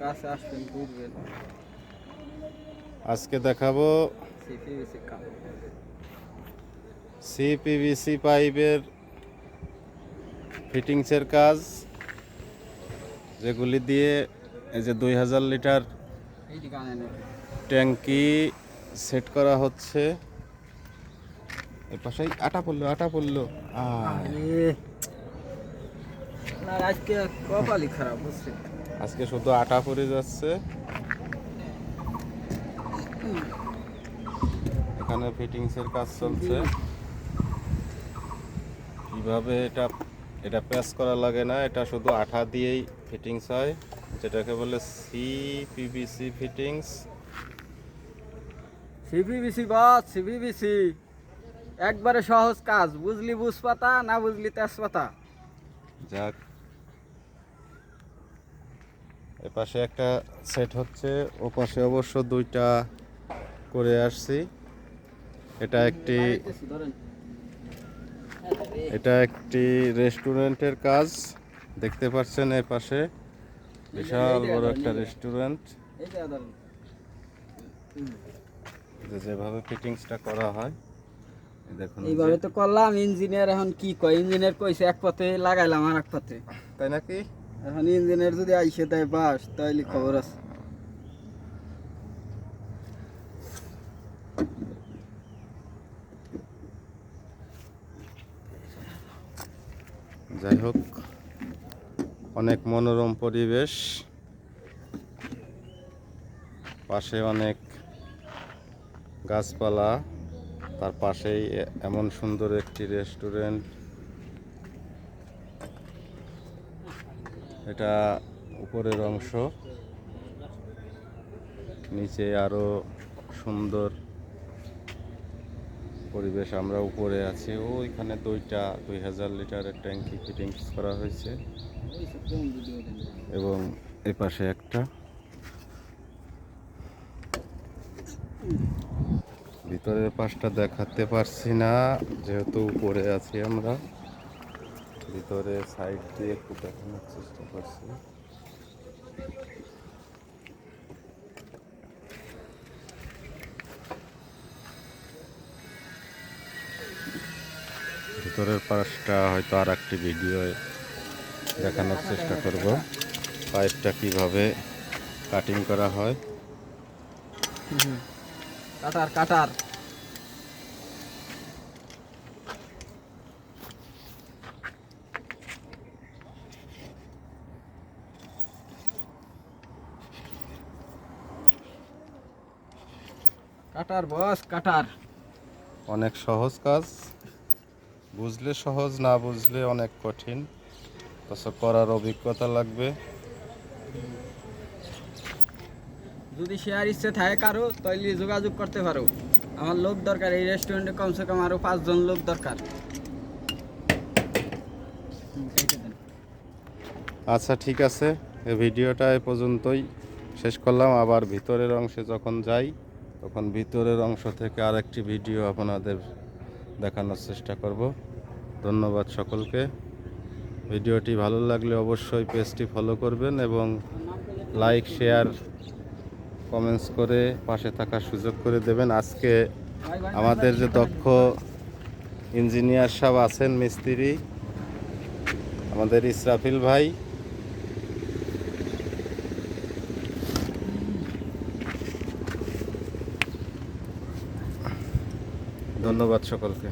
কাছে আসবেন ঘুরবেন। আজকে দেখাবো সিপিভিসি পাইপের ফিটিংসের কাজ যেগুলি দিয়ে এই যে দুই হাজার লিটার ট্যাঙ্কি সেট করা হচ্ছে। এ পাশে আটা পড়ল আটা পড়ল। আরে। আজকে কপালই খারাপ আজকে শুধু আটা পড়ে যাচ্ছে। এখানে ফিটিংসের কাজ চলছে। কীভাবে এটা এটা প্যাচ করা লাগে না এটা শুধু আঠা দিয়েই ফিটিংস হয়। যেটাকে বলে C PVC fittings. CPVC boss CPVC একবারে সহজ কাজ বুঝলি বুঝপাতা না বুঝলি তেজপাতা। যাক এ পাশে একটা সেট হচ্ছে ও পাশে অবশ্য দুইটা করে আসছি। এটা একটি এটা একটি রেস্টুরেন্টের কাজ দেখতে পাচ্ছেন এর পাশে। বিশাল বড় একটা রেস্টুরেন্ট। যেভাবে ফিটিংসটা করা হয় দেখুন এইভাবে তো করলাম ইঞ্জিনিয়ার এখন কি কয়? ইঞ্জিনিয়ার কইছে এক পথে লাগাইলাম আর এক পথে। তাই নাকি? এখন ইঞ্জিনিয়ার যদি আইসে দেয় বাস, তাইলে খবর আছে। যাই হোক, অনেক মনোরম পরিবেশ। পাশে অনেক গাছপালা, তার পাশেই এমন সুন্দর একটি রেস্টুরেন্ট। এটা উপরের অংশ। নিচে আরও সুন্দর পরিবেশ আমরা উপরে আছি। ওইখানে দুইটা, দুই হাজার লিটারের ট্যাঙ্কি ফিটিংস করা হয়েছে। এবং এ পাশে একটা। ভিতরের পাশটা দেখাতে পারছি না, যেহেতু উপরে আছি আমরা। ভিতরে সাইড দিয়ে একটু দেখানোর চেষ্টা করছি। ভিতরের পাশটা হয়তো আর একটি ভিডিও দেখানোর চেষ্টা করব। পাইপটা কীভাবে কাটিং করা হয়। কাটার কাটার। কাটার বস কাটার। অনেক সহজ কাজ। বুঝলে সহজ না বুঝলে অনেক কঠিন। অথচ করার অভিজ্ঞতা লাগবে। যদি শেয়ার ইচ্ছে থাকে কারও তাহলে যোগাযোগ করতে পারো। আমার লোক দরকার এই রেস্টুরেন্টে কমসে কম আরও পাঁচজন লোক দরকার। আচ্ছা ঠিক আছে। এই ভিডিওটা এ পর্যন্তই। শেষ করলাম। আবার ভিতরের অংশে যখন যাই তখন ভিতরের অংশ থেকে আরেকটি ভিডিও আপনাদের দেখানোর চেষ্টা করব। ধন্যবাদ সকলকে। ভিডিওটি ভালো লাগলে অবশ্যই পেজটি ফলো করবেন এবং লাইক শেয়ার কমেন্টস করে পাশে থাকার সুযোগ করে দেবেন। আজকে আমাদের যে দক্ষ ইঞ্জিনিয়ার সাহেব আছেন, মিস্ত্রি, আমাদের ইসরাফিল ভাই। ধন্যবাদ সকলকে।